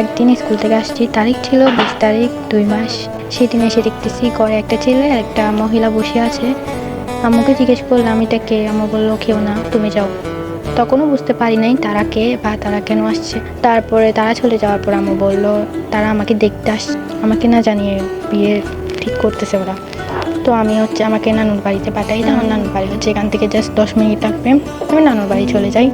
একদিন স্কুল থেকে আসছি তারিখ ছিল বিশ তারিখ দুই মাস। সেদিন এসে দেখতেছি করে একটা ছেলে একটা মহিলা বসে আছে। আম্মুকে জিজ্ঞেস করলাম এটা কে? আম্মু বলল কেউ না তুমি যাও। তখনও বুঝতে পারি নাই তারা কে বা তারা কেন আসছে। তারপরে তারা চলে যাওয়ার পর আম্মু বলল তারা আমাকে দেখতে আস আমাকে না জানিয়ে বিয়ে ঠিক করতেছে ওরা। তো আমি হচ্ছে আমাকে নানুর বাড়িতে পাঠাই আমার নানুর বাড়ি হচ্ছে এখান থেকে জাস্ট দশ মিনিট লাগবে। আমি নানুর বাড়ি চলে যাই।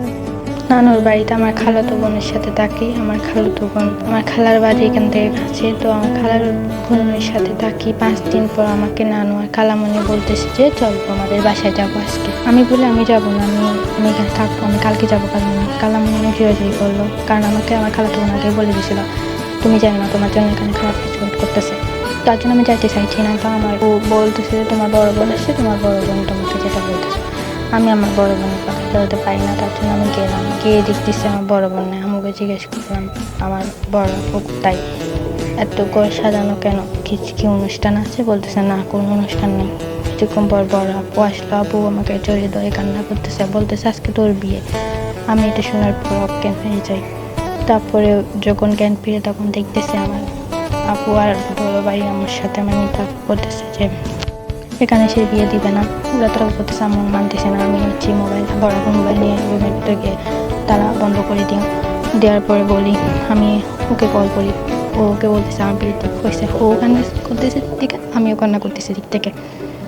নানুর বাড়িতে আমার খালাতো বোনের সাথে থাকি, আমার খালাতো বোন, আমার খালার বাড়ি এখান থেকে কাছে, তো আমার খালার বোনের সাথে থাকি। পাঁচ দিন পর আমাকে নানু আর খালামণি বলতেছে যে, চল আমাদের বাসায় যাব আজকে। আমি বলি, আমি যাব না, আমি আমি এখানে থাকব আমি কালকে যাব কালামণি। কালামণি অনেক জোরাজুরি করল, কারণ আমাকে, আমার খালাতো বোন আগে বলে দিয়েছিল, তুমি জানো না তোমার জন্য এখানে খারাপ কিছু করতেছে তার জন্য আমি যাইতে চাইছি না, তো আমার ও বলতেছে যে, তোমার বড় বোন আসছে তোমার বড় বোন তোমাকে যেটা বলতেছে। আমি আমার বড় বোনের কথা বলতে পারি না, তার জন্য আমি গেলাম। গিয়ে দেখতেছি আমার বড় বোন নেই, আমাকে জিজ্ঞেস করলাম, আমার বড় তাই এত করে সাজানো কেন? কি কি অনুষ্ঠান আছে? বলতেছে, না, কোনো অনুষ্ঠান নেই। কিছুক্ষণ পর বড় আপু আসলো, আপু আমাকে জড়িয়ে ধরে কান্না করতেছে, বলতেছে, আজকে তোর বিয়ে। আমি এটা শোনার পর অজ্ঞান হয়ে যাই। তারপরে যখন জ্ঞান ফিরে তখন দেখতেছে আমার আপু আর বড় ভাই আমার সাথে মানে তা বলতেছে যে এখানে সে বিয়ে দিবে না। ওরা তারা করতেছে আমার মানতেছে না, আমি হচ্ছি মোবাইল বড় মোবাইল নিয়ে রুমের তারা বন্ধ করে দিও। দেওয়ার পরে বলি, আমি ওকে কল করি। ওকে বলতেছে, আমার বিয়ে কইছে ও কান্না করতেছে ঠিক থেকে আমিও কান্না করতেছি দিক থেকে।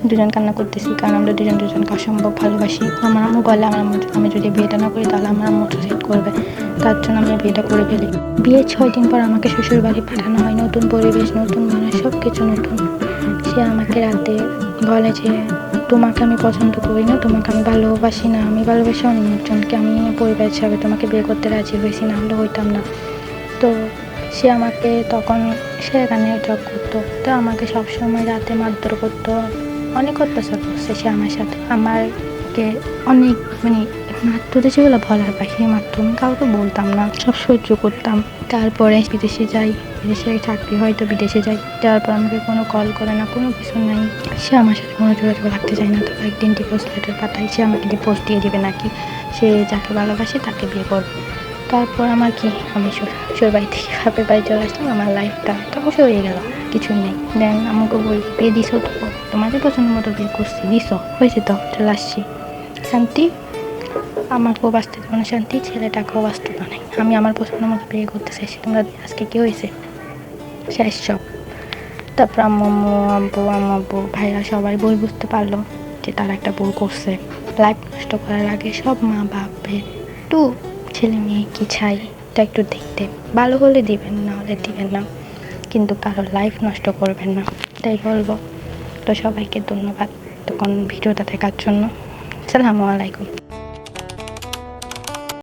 দুজন কান্না করতেছি, কারণ আমরা দুজন দুজনকে অসম্ভব ভালোবাসি। আমার আম্মু বলে, আমার আমি যদি বিয়েটা না করি, তাহলে আমার আম্মু সেট করবে। তার জন্য আমি বিয়েটা করে ফেলি। বিয়ের ছয় দিন পর আমাকে শ্বশুর বাড়ি পাঠানো হয়। নতুন পরিবেশ, নতুন মানুষ সব কিছু নতুন। সে আমাকে রাতে বলে যে, তোমাকে আমি পছন্দ করি না, তোমাকে আমি ভালোবাসি না। আমি ভালোবাসি অন্য একজনকে। আমি পরিবার হিসাবে তোমাকে বিয়ে করতে রাজি হয়েছি না হলে হইতাম না। তো সে আমাকে তখন সে এখানে জব করতো। তো আমাকে সবসময় রাতে মারধর করতো। অনেক অত্যাচার করছে সে আমার সাথে। আমারকে অনেক মানে মারধরে যেগুলো বলার পাখি মারতো আমি কাউকে বলতাম না, সব সহ্য করতাম। তারপরে বিদেশে যাই, বিদেশে চাকরি হয়তো বিদেশে যাই। তারপর আমাকে কোনো কল করে না, কোনো কিছু নাই। সে আমার সাথে কোনো যোগাযোগ রাখতে চায় না, তো একদিন ডিভোর্স লেটার পাঠাই সে আমাকে ডিভোর্স দিয়ে দিবে নাকি? সে যাকে ভালোবাসে তাকে বিয়ে করবে। তারপর আমার কি আমি শ্বশুর বাড়ি থেকে বাপের বাড়ি চলে আসলাম, আমার লাইফটা তখন হয়ে গেল, কিছুই নেই। দেন আমাকে বল বিয়ে দিছো তো, তোমাদের পছন্দ মতো বিয়ে করছি, দিছো, হয়েছে তো, চলে আসছি। শান্তি আমাকেও বাঁচতে দেবো না, শান্তি, ছেলেটাকেও বাঁচতে দেবো না। আমি আমার পছন্দ মতো বিয়ে করতে চাইছি, তোমরা আজকে কী হয়েছে? শেষ সব। তারপর আম্মু আব্বু, আম্মু ভাইরা সবাই বই বুঝতে পারল যে তারা একটা ভুল করছে। লাইফ নষ্ট করার আগে সব মা বাপের একটু ছেলে মেয়ে কি চাই, এটা একটু দেখতে। ভালো হলে দিবেন না হলে দিবেন না। কিন্তু কারোর লাইফ নষ্ট করবেন না। তাই বলব, তো সবাইকে ধন্যবাদ তখন ভিডিওটা দেখার জন্য। সালামু আলাইকুম।